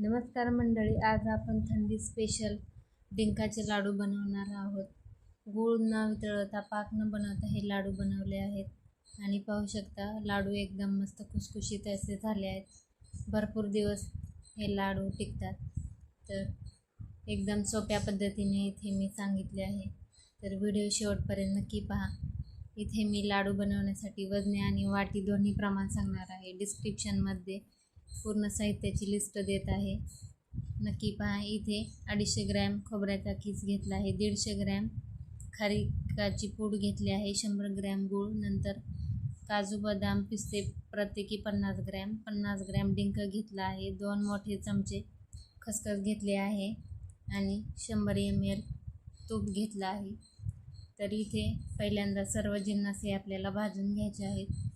नमस्कार मंडळी आज आपण थंडी स्पेशल डिंकाचे लाडू बनवणार आहोत. गूळ न वितळवता पाक न बनवता हे लाडू बनवले आहेत. आणि पाहू शकता लाडू एकदम मस्त खुसखुशीत असे झाले आहेत. भरपूर दिवस हे लाडू टिकतात. तर एकदम सोप्या पद्धतीने इथे मी सांगितले आहे. तर व्हिडिओ शेवटपर्यंत नक्की पहा. इथे मी लाडू बनवण्यासाठी वजने आणि वाटी दोन्ही प्रमाण सांगणार आहे. डिस्क्रिप्शनमध्ये पूर्ण साहित्याची लिस्ट देत आहे. नक्की पहा इथे अडीचशे ग्रॅम खोबऱ्याचा किस घेतला आहे. दीडशे ग्रॅम खारीकाची पूड घेतली आहे. शंभर ग्रॅम गूळ नंतर काजू बदाम पिस्ते प्रत्येकी पन्नास ग्रॅम पन्नास ग्रॅम डिंक घेतला आहे. दोन मोठे चमचे खसखस घेतले आहे आणि शंभर एम एल तूप घेतलं आहे. तर इथे पहिल्यांदा सर्व जिन्नस हे आपल्याला भाजून घ्यायचे आहेत.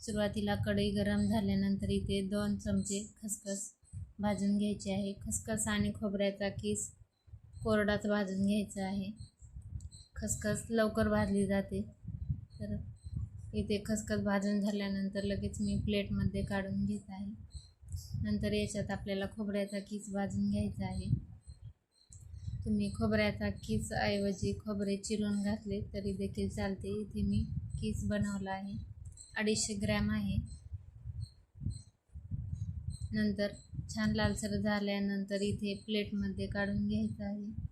सुरुवातीला कढई गरम झाल्यानंतर इथे दोन चमचे खसखस भाजून घ्यायचे आहे. खसखस आणि खोबऱ्याचा किस कोरडाच भाजून घ्यायचा आहे. खसखस लवकर भाजली जाते. तर इथे खसखस भाजून झाल्यानंतर लगेच मी प्लेटमध्ये काढून घेत आहे. नंतर याच्यात आपल्याला खोबऱ्याचा किस भाजून घ्यायचा आहे. तुम्ही खोबऱ्याचा किस ऐवजी खोबरे चिरून घातले तरी देखील चालते. इथे मी किस बनवला आहे. अडीचशे ग्रॅम आहे. नंतर छान लालसर झाल्यानंतर इथे प्लेटमध्ये काढून घ्यायचं आहे.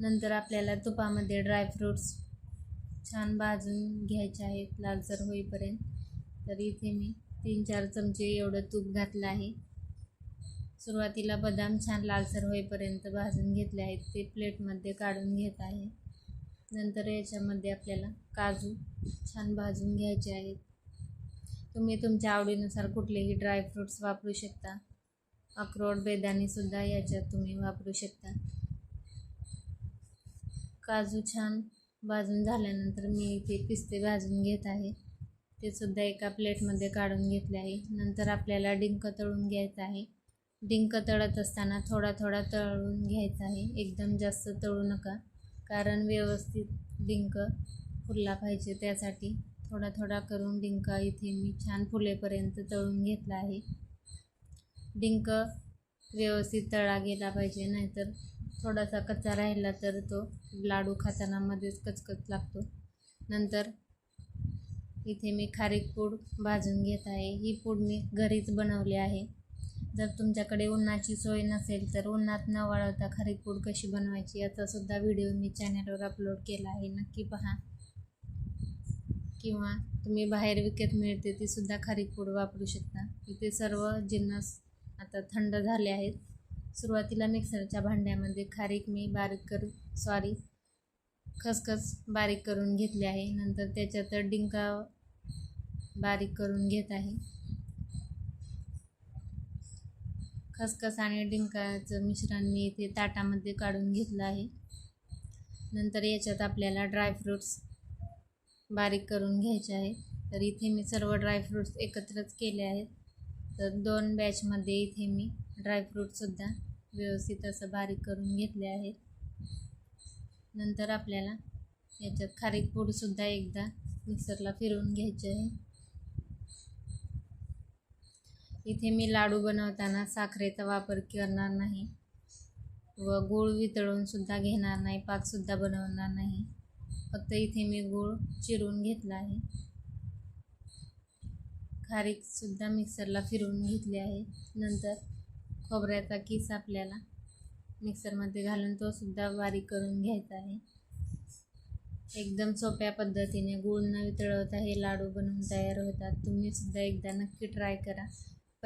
नंतर आपल्याला तुपामध्ये ड्रायफ्रूट्स छान भाजून घ्यायचे आहेत लालसर होईपर्यंत. तर इथे मी तीन चार चमचे एवढं तूप घातलं आहे. सुरुवातीला बदाम छान लालसर होईपर्यंत भाजून घेतले आहेत ते प्लेटमध्ये काढून घेत आहे. नंतर याच्यामध्ये आपल्याला काजू छान भाजून घ्यायचे आहेत. तुम्ही तुमच्या आवडीनुसार कुठलेही ड्रायफ्रूट्स वापरू शकता. अक्रोड बेदाणेसुद्धा याच्यात तुम्ही वापरू शकता. काजू छान भाजून झाल्यानंतर मी इथे पिस्ते भाजून घेत आहे. ते सुद्धा एका प्लेटमध्ये काढून घेतले आहे. नंतर आपल्याला डिंक तळून घ्यायचं आहे. डिंक तळत असताना थोडा थोडा तळून घ्यायचा आहे. एकदम जास्त तळू नका. कारण व्यवस्थित डिंक फुलला पाहिजे त्यासाठी. थोडा थोडा करून डिंक इथे मी छान फुलेपर्यंत तळून घेतला आहे. डिंक व्यवस्थित तळा गेला पाहिजे नाहीतर थोडासा कच्चा राहिला तर तो लाडू खाताना मध्येच कचकच लागतो. नंतर इथे मी खारीक पूड भाजून घेत आहे. ही पूड मी घरीच बनवली आहे. जर तुमच्याकडे उन्हाची सोय नसेल तर उन्हात न वाळवता खारीक पूड कशी बनवायची याचासुद्धा व्हिडिओ मी चॅनलवर अपलोड केला आहे. नक्की पहा. किंवा तुम्ही बाहेर विकत मिळते तीसुद्धा खारीक पूड वापरू शकता. इथे सर्व जिन्नस आता थंड झाले आहेत. सुरुवातीला मिक्सरच्या भांड्यामध्ये खारीक मी बारीक करू सॉरी खसखस बारीक करून घेतले आहे. नंतर त्याच्यात डिंका बारीक करून घेत आहे. खसखस आणि डिंकाचं मिश्रण मी इथे ताटामध्ये काढून घेतलं आहे. नंतर याच्यात आपल्याला ड्रायफ्रूट्स बारीक करून घ्यायचे आहे. तर इथे मी सर्व ड्रायफ्रूट्स एकत्रच केले आहेत. तर दोन बॅचमध्ये इथे मी ड्रायफ्रूटसुद्धा व्यवस्थित असं बारीक करून घेतले आहेत नंतर आपल्याला याच्यात खारीक पूडसुद्धा एकदा मिक्सरला फिरवून घ्यायचे आहे. इथे मी लाडू बनवताना साखरेचा वापर करणार नाही. व गूळ वितळूनसुद्धा घेणार नाही पाकसुद्धा बनवणार नाही. फक्त इथे मी गूळ चिरून घेतला आहे. खारीकसुद्धा मिक्सरला फिरवून घेतली आहे. नंतर खोबऱ्याचा किस आपल्याला मिक्सरमध्ये घालून तोसुद्धा बारीक करून घ्यायचा आहे. एकदम सोप्या पद्धतीने गूळ न वितळवता हे लाडू बनवून तयार होतात. तुम्हीसुद्धा एकदा नक्की ट्राय करा.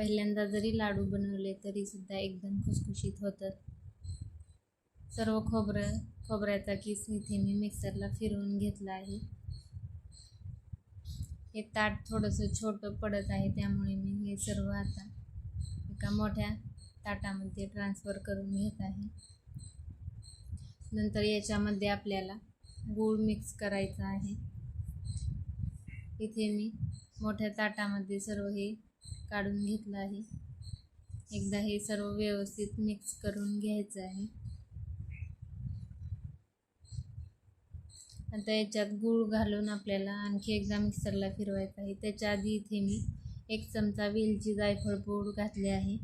पहिल्यांदा जरी लाडू बनवले तरीसुद्धा एकदम खुसखुशीत होतात. सर्व खोबरं खोबऱ्याचा किस इथे मी मिक्सरला फिरवून घेतला आहे. हे ताट थोडंसं छोटं पडत आहे त्यामुळे मी हे सर्व आता एका मोठ्या ताटामध्ये ट्रान्सफर करून घेत आहे. नंतर याच्यामध्ये आपल्याला गूळ मिक्स करायचा आहे. इथे मी मोठ्या ताटामध्ये सर्व हे काढून घेतलं आहे. एकदा हे सर्व व्यवस्थित मिक्स करून घ्यायचं आहे. आता याच्यात गूळ घालून आपल्याला आणखी एकदा मिक्सरला फिरवायचं आहे. त्याच्या आधी इथे मी एक चमचा वेलची जायफळ पूड घातले आहे.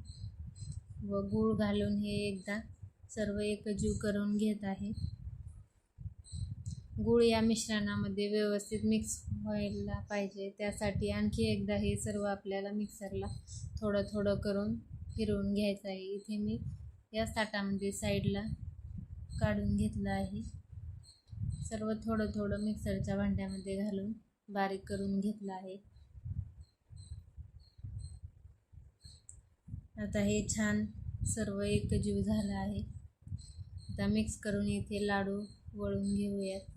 व गूळ घालून हे एकदा सर्व एकजीव करून घेत आहे. गूळ या मिश्रणामध्ये व्यवस्थित मिक्स व्हायला पाहिजे. त्यासाठी आणखी एकदा हे सर्व आपल्याला मिक्सरला थोडं थोडं करून फिरवून घ्यायचं आहे. इथे मी या ताटामध्ये साईडला काढून घेतलं आहे. सर्व थोडं थोडं मिक्सरच्या भांड्यामध्ये घालून बारीक करून घेतलं आहे. आता हे छान सर्व एकजीव झालं आहे. आता मिक्स करून इथे लाडू वळून घेऊयात.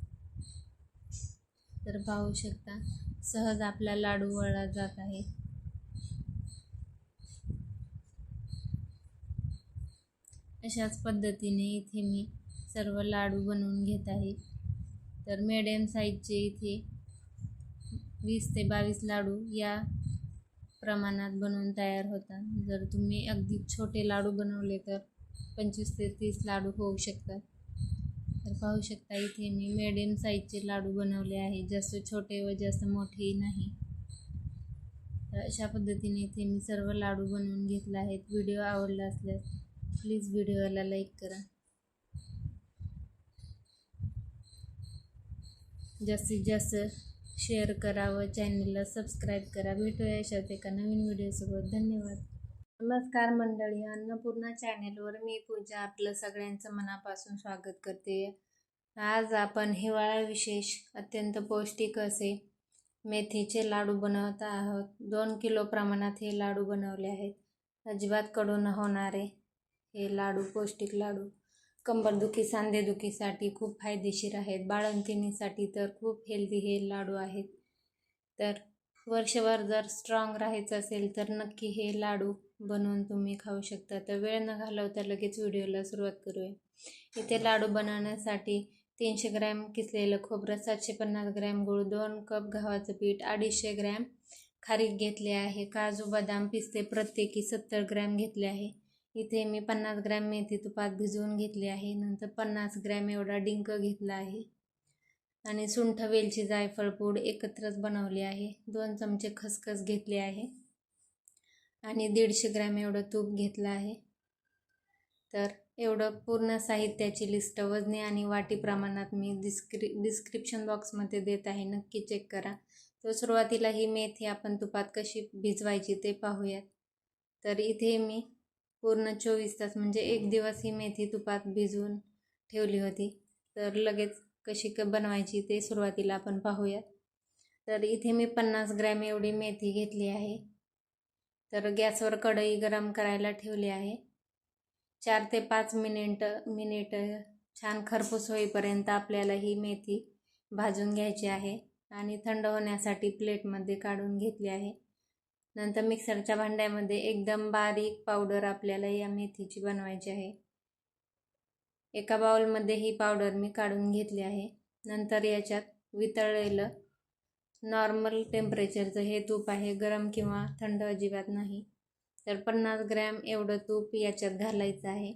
तर पाहू शकता सहज आपला लाडू वळला जात आहे. अशाच पद्धतीने इथे मी सर्व लाडू बनवून घेत आहे. तर मिडियम साईजचे इथे वीस ते बावीस लाडू या प्रमाणात बनवून तयार होतात. जर तुम्ही अगदी छोटे लाडू बनवले तर पंचवीस ते तीस लाडू होऊ शकतात. पाहू शकता इथे मी मिडियम साईजचे लाडू बनवले आहे. जास्त छोटे व जास्त मोठेही नाही. तर अशा पद्धतीने इथे मी सर्व लाडू बनवून घेतले आहेत. व्हिडिओ आवडला असल्यास प्लीज व्हिडिओला लाईक करा. जास्तीत जास्त शेअर करा व चॅनलला सबस्क्राईब करा. भेटूया अशाच एका नवीन व्हिडिओसोबत. धन्यवाद. नमस्कार मंडळी. अन्नपूर्णा चॅनेलवर मी पूजा. आपलं सगळ्यांचं मनापासून स्वागत करते. आज आपण हिवाळा विशेष अत्यंत पौष्टिक असे मेथीचे लाडू बनवत आहोत. दोन किलो प्रमाणात हे लाडू बनवले आहेत. अजिबात कडून होणारे हे लाडू पौष्टिक लाडू कंबरदुखी सांधेदुखीसाठी खूप फायदेशीर आहेत. बाळंतिणीसाठी तर खूप हेल्दी हे लाडू आहेत. तर वर्षभर जर स्ट्रॉंग राहायचं असेल तर नक्की हे लाडू बनवून तुम्ही खाऊ शकता. तर वेळ न घालवता लगेच व्हिडिओला सुरुवात करूया. इथे लाडू बनवण्यासाठी तीनशे ग्रॅम किसलेलं खोबरं सातशे पन्नास ग्रॅम गूळ दोन कप गव्हाचं पीठ अडीचशे ग्रॅम खारीक घेतले आहे. काजू बदाम पिस्ते प्रत्येकी सत्तर ग्रॅम घेतले आहे. इथे मी पन्नास ग्रॅम मेथी तुपात भिजवून घेतली आहे. नंतर पन्नास ग्रॅम एवढा डिंक घेतला आहे. आणि सुंठ वेलची जायफळ पूड एकत्रच बनवली आहे. दोन चमचे खसखस घेतले आहे. आणि दीडशे ग्रॅम एवढं तूप घेतलं आहे. तर एवढं पूर्ण साहित्याची लिस्ट वजने आणि वाटी प्रमाणात मी डिस्क्रि डिस्क्रिप्शन बॉक्समध्ये देत आहे. नक्की चेक करा. तर सुरुवातीला ही मेथी आपण तुपात कशी भिजवायची ते पाहूयात. तर इथे मी पूर्ण चोवीस तास म्हणजे एक दिवस ही मेथी तुपात भिजवून ठेवली होती. तर लगेच कशी क बनवायची ते सुरुवातीला आपण पाहूयात. तर इथे मी पन्नास ग्रॅम एवढी मेथी घेतली आहे. तर गॅसवर कढई गरम करायला ठेवली आहे. चार ते पाच मिनिट मिनिट छान खरपूस होईपर्यंत आपल्याला ही मेथी भाजून घ्यायची आहे आणि थंड होण्यासाठी प्लेटमध्ये काढून घेतली आहे. नंतर मिक्सरच्या भांड्यामध्ये एकदम बारीक पावडर आपल्याला या मेथीची बनवायची आहे. एका बाउलमध्ये ही पावडर मी काढून घेतली आहे. नंतर याच्यात वितळलेलं नॉर्मल टेम्परेचरचं हे तूप आहे गरम किंवा थंड अजिबात नाही. तर पन्नास ग्रॅम एवढं तूप याच्यात घालायचं आहे.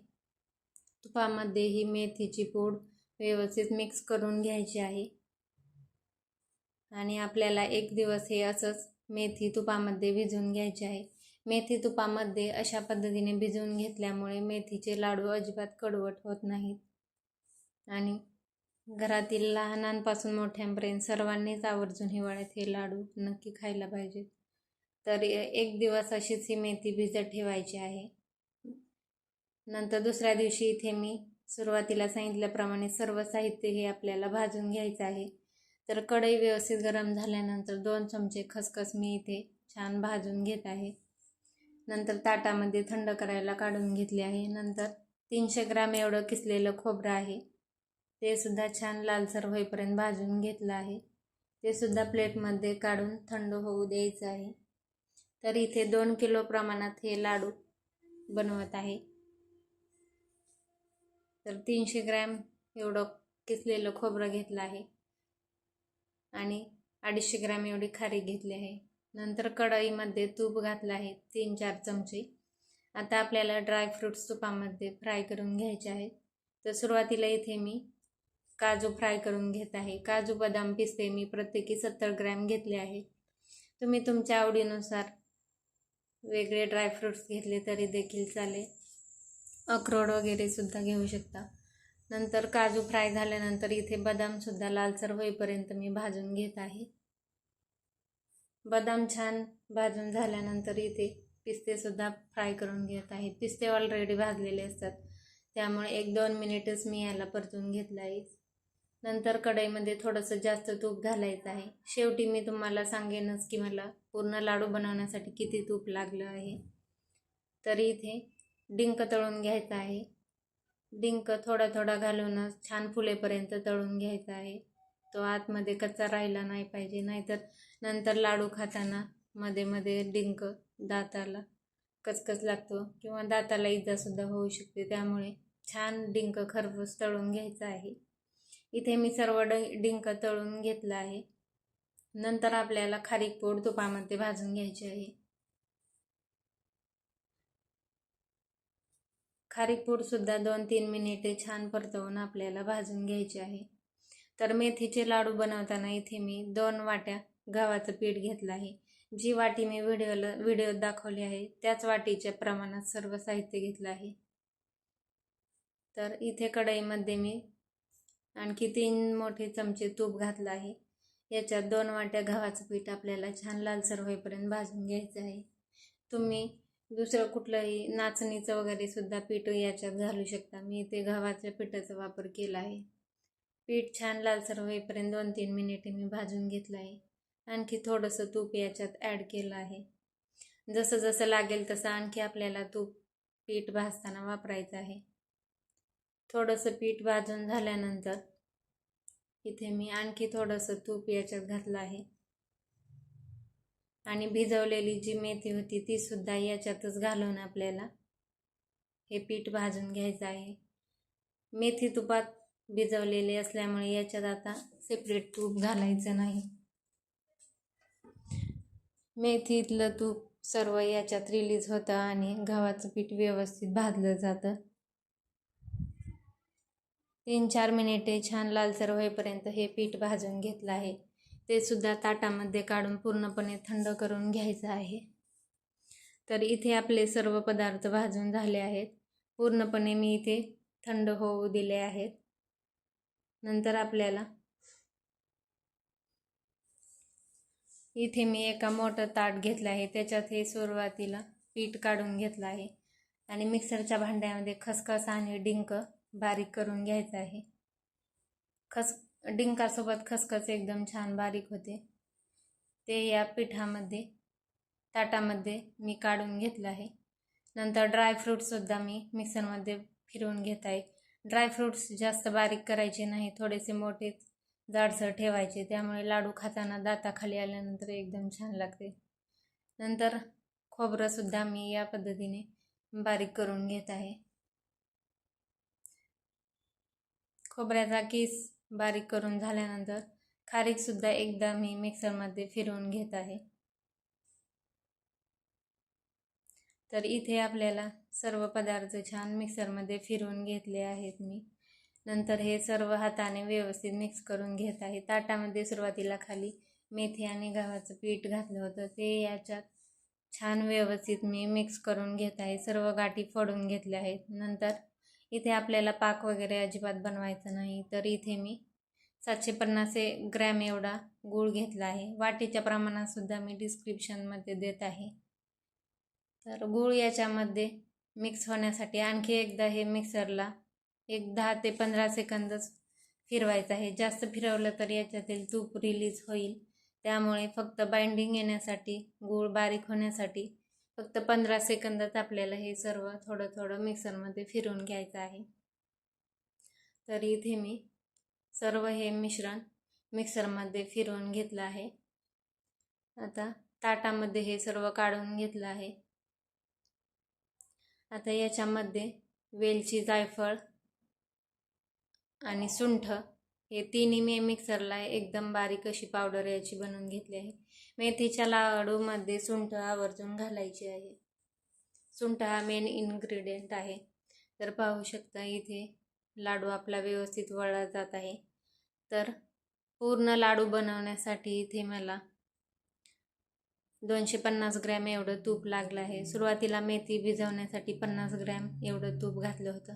तुपामध्ये ही मेथीची पूड व्यवस्थित मिक्स करून घ्यायची आहे. आणि आपल्याला एक दिवस हे असंच मेथी तुपामध्ये भिजवून घ्यायची आहे. मेथी तुपामध्ये अशा पद्धतीने भिजवून घेतल्यामुळे मेथीचे लाडू अजिबात कडवट होत नाहीत. आणि घरातील लहानांपासून मोठ्यांपर्यंत सर्वांनीच आवर्जून हिवाळ्यात हे लाडू नक्की खायला पाहिजेत. तर एक दिवस अशीच ही मेथी भिजत ठेवायची आहे. नंतर दुसऱ्या दिवशी इथे मी सुरुवातीला सांगितल्याप्रमाणे सर्व साहित्य हे आपल्याला भाजून घ्यायचं आहे. तर कढई व्यवस्थित गरम झाल्यानंतर दोन चमचे खसखस मी इथे छान भाजून घेत आहे. नंतर ताटामध्ये थंड करायला काढून घेतले आहे. नंतर तीनशे ग्राम एवढं किसलेलं खोबरं आहे. ते सुद्धा छान लालसर होईपर्यंत भाजून घेतलं आहे. ते सुद्धा प्लेटमध्ये काढून थंड होऊ द्यायचं आहे. तर इथे दोन किलो प्रमाणात हे लाडू बनवत आहे. तर तीनशे ग्रॅम एवढं किसलेलं खोबरं घेतलं आहे. आणि अडीचशे ग्रॅम एवढी खारी घेतली आहे. नंतर कढईमध्ये तूप घातलं आहे तीन चार चमचे. आता आपल्याला ड्रायफ्रूट्स तुपामध्ये फ्राय करून घ्यायचे आहेत तर सुरुवातीला इथे मी काजू फ्राय करून घेत आहे. काजू बदाम पिस्ते मी प्रत्येकी सत्तर ग्रॅम घेतले आहे. तुम्ही तुमच्या आवडीनुसार वेगळे ड्रायफ्रूट्स घेतले तरी देखील चालेल. अक्रोड वगैरे सुद्धा घेऊ शकता. नंतर काजू फ्राय झाल्यानंतर इथे बदामसुद्धा लालसर होईपर्यंत मी भाजून घेत आहे. बदाम छान भाजून झाल्यानंतर इथे पिस्तेसुद्धा फ्राय करून घेत आहे. पिस्ते ऑलरेडी भाजलेले असतात. त्यामुळे एक दोन मिनिटच मी याला परतून घेतलं आहे नंतर कढईमध्ये थोडंसं जास्त तूप घालायचं आहे. शेवटी मी तुम्हाला सांगेनच की मला पूर्ण लाडू बनवण्यासाठी किती तूप लागलं आहे. तरी इथे डिंक तळून घ्यायचं आहे. डिंक थोडा थोडा घालूनच छान फुलेपर्यंत तळून घ्यायचा आहे. तो आतमध्ये कच्चा राहिला नाही पाहिजे नाहीतर नंतर लाडू खाताना मध्ये मध्ये डिंक दाताला कचकच लागतो किंवा दाताला इजासुद्धा होऊ शकते. त्यामुळे छान डिंक खरपूस तळून घ्यायचं आहे. इथे मी सर्व ड डिंक तळून घेतलं आहे. नंतर आपल्याला खारीक पोड तुपामध्ये भाजून घ्यायची आहे. खारीक पूडसुद्धा दोन तीन मिनिटे छान परतवून आपल्याला भाजून घ्यायचे आहे. तर मेथीचे लाडू बनवताना इथे मी दोन वाट्या गव्हाचं पीठ घेतलं आहे. जी वाटी मी व्हिडिओला व्हिडिओत दाखवली आहे त्याच वाटीच्या प्रमाणात सर्व साहित्य घेतलं आहे. तर इथे कढईमध्ये मी आणखी तीन मोठे चमचे तूप घातलं आहे. याच्यात दोन वाट्या गव्हाचं पीठ आपल्याला छान लालसर होईपर्यंत भाजून घ्यायचं आहे. तुम्ही दुसरं कुठलंही नाचणीचं वगैरे सुद्धा पीठ याच्यात घालू शकता. मी इथे गव्हाच्या पिठाचा वापर केला आहे. पीठ छान लालसर होईपर्यंत दोन तीन मिनिटे मी भाजून घेतलं आहे. आणखी थोडंसं तूप याच्यात ॲड केलं आहे. जसं जसं लागेल तसं आणखी आपल्याला तूप पीठ भाजताना वापरायचं आहे. थोडंसं पीठ भाजून झाल्यानंतर इथे मी आणखी थोडंसं तूप याच्यात घातलं आहे. आणि भिजवलेली जी मेथी होती तीसुद्धा याच्यातच घालून आपल्याला हे पीठ भाजून घ्यायचं आहे. मेथी तुपात भिजवलेले असल्यामुळे याच्यात आता सेपरेट तूप घालायचं नाही. मेथीतलं तूप सर्व याच्यात रिलीज होतं आणि गव्हाचं पीठ व्यवस्थित भाजलं जातं. तीन चार मिनिटे छान लालसर होईपर्यंत हे पीठ भाजून घेतलं आहे. ते सुद्धा ताटामध्ये काढून पूर्णपणे थंड करून घ्यायचं आहे. तर इथे आपले सर्व पदार्थ भाजून झाले आहेत. पूर्णपणे मी इथे थंड होऊ दिले आहेत. नंतर आपल्याला इथे मी एका मोठं ताट घेतलं आहे. त्याच्यात हे सुरुवातीला पीठ काढून घेतलं आहे. आणि मिक्सरच्या भांड्यामध्ये खसखस आणि डिंक बारीक करून घ्यायचं आहे. खस डिंकासोबत खसखस एकदम छान बारीक होते. ते या पिठामध्ये ताटामध्ये मी काढून घेतलं आहे. नंतर ड्रायफ्रूटसुद्धा मी मिक्सरमध्ये फिरवून घेत आहे. ड्रायफ्रूट्स जास्त बारीक करायचे नाही थोडेसे मोठेच जाडसर ठेवायचे. त्यामुळे लाडू खाताना दाताखाली आल्यानंतर एकदम छान लागते. नंतर खोबरंसुद्धा मी या पद्धतीने बारीक करून घेत आहे. खोबऱ्याचा किस बारीक करून झाल्यानंतर खारीकसुद्धा एकदा मी मिक्सरमध्ये फिरवून घेत आहे. तर इथे आपल्याला सर्व पदार्थ छान मिक्सरमध्ये फिरवून घेतले आहेत मी. नंतर हे सर्व हाताने व्यवस्थित मिक्स करून घेत आहे. ताटामध्ये सुरुवातीला खाली मेथी आणि गव्हाचं पीठ घातलं होतं. ते याच्यात छान व्यवस्थित मी मिक्स करून घेत आहे. सर्व गाठी फोडून घेतल्या आहेत. नंतर इथे आपल्याला पाक वगैरे अजिबात बनवायचं नाही. तर इथे मी सातशे पन्नास ग्रॅम एवढा गूळ घेतला आहे. वाटीच्या प्रमाणातसुद्धा मी डिस्क्रिप्शनमध्ये देत आहे. तर गूळ याच्यामध्ये मिक्स होण्यासाठी आणखी एकदा हे मिक्सरला एक दहा ते पंधरा सेकंदच फिरवायचं आहे. जास्त फिरवलं तर याच्यातील तूप रिलीज होईल. त्यामुळे फक्त बाइंडिंग येण्यासाठी गूळ बारीक होण्यासाठी फक्त पंधरा सेकंदात आपल्याला हे सर्व थोडं थोडं मिक्सरमध्ये फिरवून घ्यायचं आहे. तर इथे मी सर्व हे मिश्रण मिक्सरमध्ये फिरवून घेतलं आहे. आता ताटामध्ये हे सर्व काढून घेतलं आहे. आता याच्यामध्ये वेलची जायफळ आणि सुंठ हे तिन्ही मी मिक्सरला एकदम बारीक अशी पावडर याची बनवून घेतली आहे. मेथीच्या लाडूमध्ये सुंठ आवर्जून घालायची आहे. सुंठ हा मेन इन्ग्रेडियंट आहे. तर पाहू शकता इथे लाडू आपला व्यवस्थित वळला जात आहे. तर पूर्ण लाडू बनवण्यासाठी इथे मला दोनशे पन्नास ग्रॅम एवढं तूप लागलं आहे. सुरुवातीला मेथी भिजवण्यासाठी पन्नास ग्रॅम एवढं तूप घातलं होतं.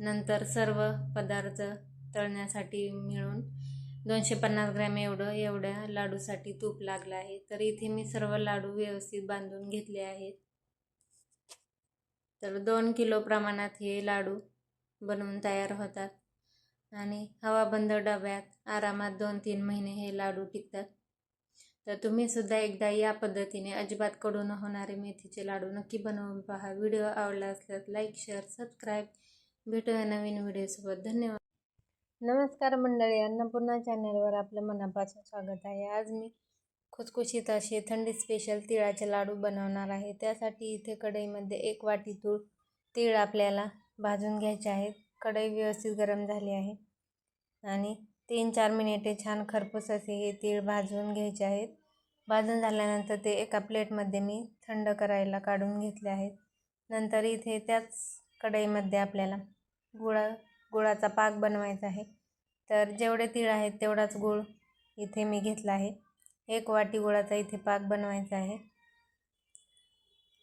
नंतर सर्व पदार्थ तळण्यासाठी मिळून दोनशे पन्नास ग्रॅम एवढं एवढ्या लाडूसाठी तूप लागलं आहे. तर इथे मी सर्व लाडू व्यवस्थित बांधून घेतले आहेत. तर दोन किलो प्रमाणात हे लाडू बनवून तयार होतात. आणि हवाबंद डब्यात आरामात दोन तीन महिने हे लाडू टिकतात. तर तुम्ही सुद्धा एकदा या पद्धतीने अजिबात कडून होणारे मेथीचे लाडू नक्की बनवून पहा. व्हिडिओ आवडला असल्यास लाईक शेअर सबस्क्राईब. भेटूया नवीन व्हिडिओसोबत. धन्यवाद. नमस्कार मंडळी अन्नपूर्णा चॅनलवर आपलं मनापासून स्वागत आहे. आज मी खुसखुशीत असे थंडी स्पेशल तिळाचे लाडू बनवणार आहे. त्यासाठी इथे कढईमध्ये एक वाटी तूळ तीळ आपल्याला भाजून घ्यायचे आहेत. कढई व्यवस्थित गरम झाली आहे. आणि तीन चार मिनिटे छान खरपूस असे हे तीळ भाजून घ्यायचे आहेत. भाजून झाल्यानंतर ते एका प्लेटमध्ये मी थंड करायला काढून घेतले आहेत. नंतर इथे त्याच कढईमध्ये आपल्याला गुळा गुळाचा पाक बनवायचा आहे. तर जेवढे तीळ आहेत तेवढाच गुळ इथे मी घेतला आहे. एक वाटी गुळाचा इथे पाक बनवायचा आहे.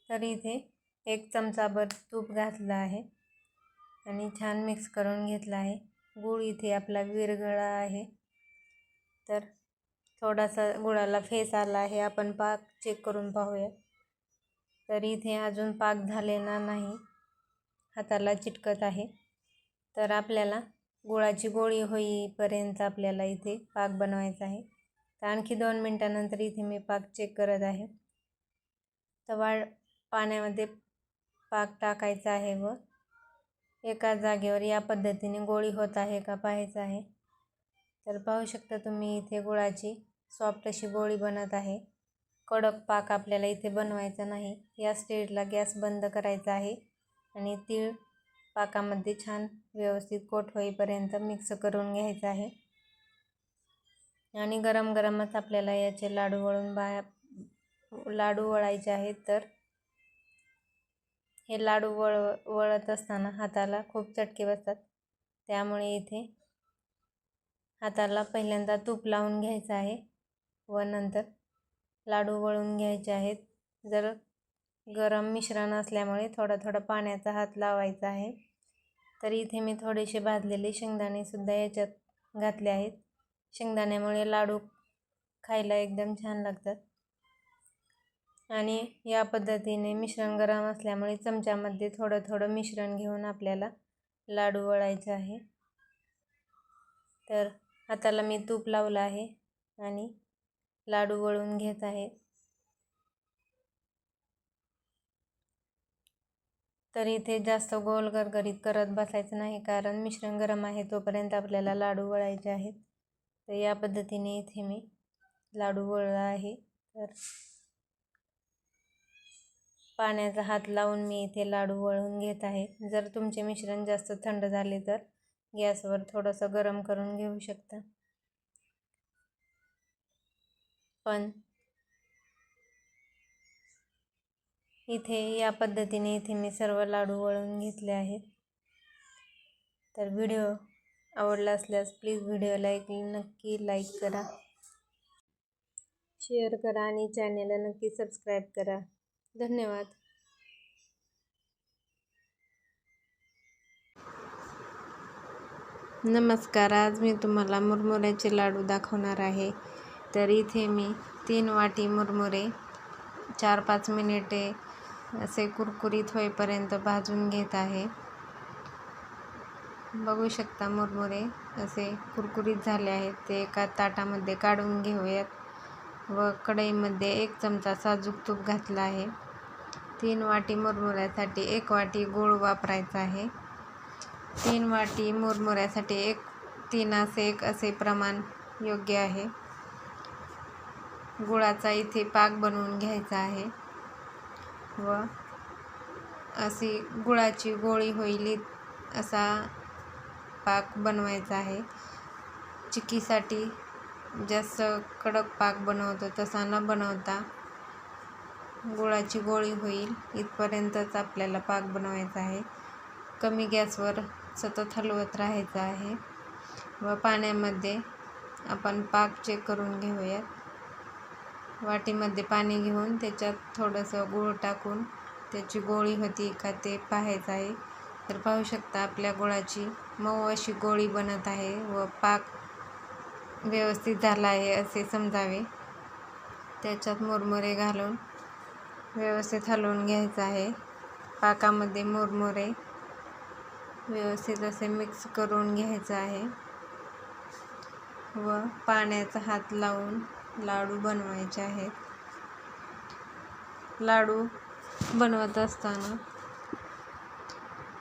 तर इथे एक चमचाभर तूप घातलं आहे आणि छान मिक्स करून घेतला आहे. गूळ इथे आपला विरघळा आहे. तर थोडासा गुळाला फेस आला आहे. आपण पाक चेक करून पाहूया. तर इथे अजून पाक झालेला नाही. हाताला चिटकत आहे. तर आपल्याला गुळाची गोळी होईपर्यंत आपल्याला इथे पाक बनवायचा आहे. तर आणखी दोन मिनटानंतर इथे मी पाक चेक करत आहे. तवा पाण्यामध्ये पाक टाकायचा आहे व एका जागेवर या पद्धतीने गोळी होत आहे का पाहायचं आहे. तर पाहू शकता तुम्ही इथे गुळाची सॉफ्ट अशी गोळी बनत आहे. कडक पाक आपल्याला इथे बनवायचा नाही. या स्टेजला गॅस बंद करायचा आहे आणि तीळ पाकामध्ये छान व्यवस्थित कोट होईपर्यंत मिक्स करून घ्यायचं आहे. आणि गरम गरमच आपल्याला याचे लाडू वळून बाया लाडू वळायचे आहेत तर हे लाडू वळ वळत असताना हाताला खूप चटके बसतात. त्यामुळे इथे हाताला पहिल्यांदा तूप लावून घ्यायचं आहे व नंतर लाडू वळून घ्यायचे आहेत. जर गरम मिश्रण असल्यामुळे थोडा थोडा पाण्याचा हात लावायचा आहे. तर इथे मी थोडेसे भाजलेले शेंगदाणेसुद्धा याच्यात घातले आहेत. शेंगदाण्यामुळे लाडू खायला एकदम छान लागतात. आणि या पद्धतीने मिश्रण गरम असल्यामुळे चमच्यामध्ये थोडं थोडं मिश्रण घेऊन आपल्याला लाडू वळायचं आहे. तर हाताला मी तूप लावलं आहे आणि लाडू वळून घेत आहे. तर इथे जास्त गोल गरगरीत करत बसायचं नाही कारण मिश्रण गरम आहे तोपर्यंत आपल्याला लाडू वळायचे आहेत. तर या पद्धतीने इथे मी लाडू वळला आहे. तर पाण्याचा हात लावून मी इथे लाडू वळून घेत आहे. जर तुमचे मिश्रण जास्त थंड झाले तर गॅसवर थोडंसं गरम करून घेऊ शकता. पण इथे या पद्धतीने इथे मी सर्व लाडू वळून घेतले आहेत. तर व्हिडिओ आवडला असल्यास प्लीज व्हिडिओला एक नक्की लाईक करा. शेअर करा आणि चॅनेलला नक्की सबस्क्राईब करा. धन्यवाद. नमस्कार आज मी तुम्हाला मुरमुऱ्याचे लाडू दाखवणार आहे. तर इथे मी तीन वाटी मुरमुरे चार पाच मिनिटे असे कुरकुरीत होईपर्यंत भाजून घेत आहे. बघू शकता मुरमुरे असे कुरकुरीत झाले आहेत. ते एका ताटामध्ये काढून घेऊयात व कढईमध्ये एक चमचा साजूक तूप घातला आहे. तीन वाटी मुरमुऱ्यासाठी एक वाटी गूळ वापरायचा आहे. तीन वाटी मुरमुऱ्यासाठी एक तीन असे एक असे प्रमाण योग्य आहे. गुळाचा इथे पाक बनवून घ्यायचा आहे. व अशी गुळाची गोळी होईल असा पाक बनवायचा आहे. चिकीसाठी जास्त कडक पाक बनवतो तसा न बनवता गुळाची गोळी होईल इथपर्यंतच आपल्याला पाक बनवायचा आहे. कमी गॅसवर सतत हलवत राहायचं आहे. व पाण्यामध्ये आपण पाक चेक करून घेऊयात. वाटीमध्ये पाणी घेऊन त्याच्यात थोडंसं गूळ टाकून त्याची गोळी होती का ते पाहायचं आहे. तर पाहू शकता आपल्या गुळाची मऊ अशी गोळी बनत आहे व पाक व्यवस्थित झाला आहे असे समजावे. त्याच्यात मुरमुरे घालून व्यवस्थित हलवून घ्यायचं आहे. पाकामध्ये मुरमुरे व्यवस्थित असे मिक्स करून घ्यायचं आहे व पाण्याचा हात लावून लाडू बनवायचे आहेत. लाडू बनवत असताना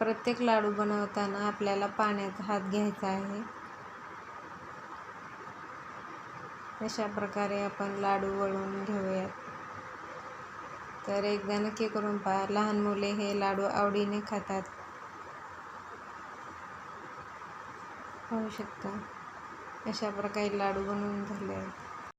प्रत्येक लाडू बनवताना आपल्याला पाण्याचा हात घ्यायचा आहे. अशा प्रकारे आपण लाडू वळून घेऊयात. तर एकदा नक्की करून पहा लहान मुले हे लाडू आवडीने खातात. होऊ शकता. अशा प्रकारे लाडू बनवून झाले आहेत.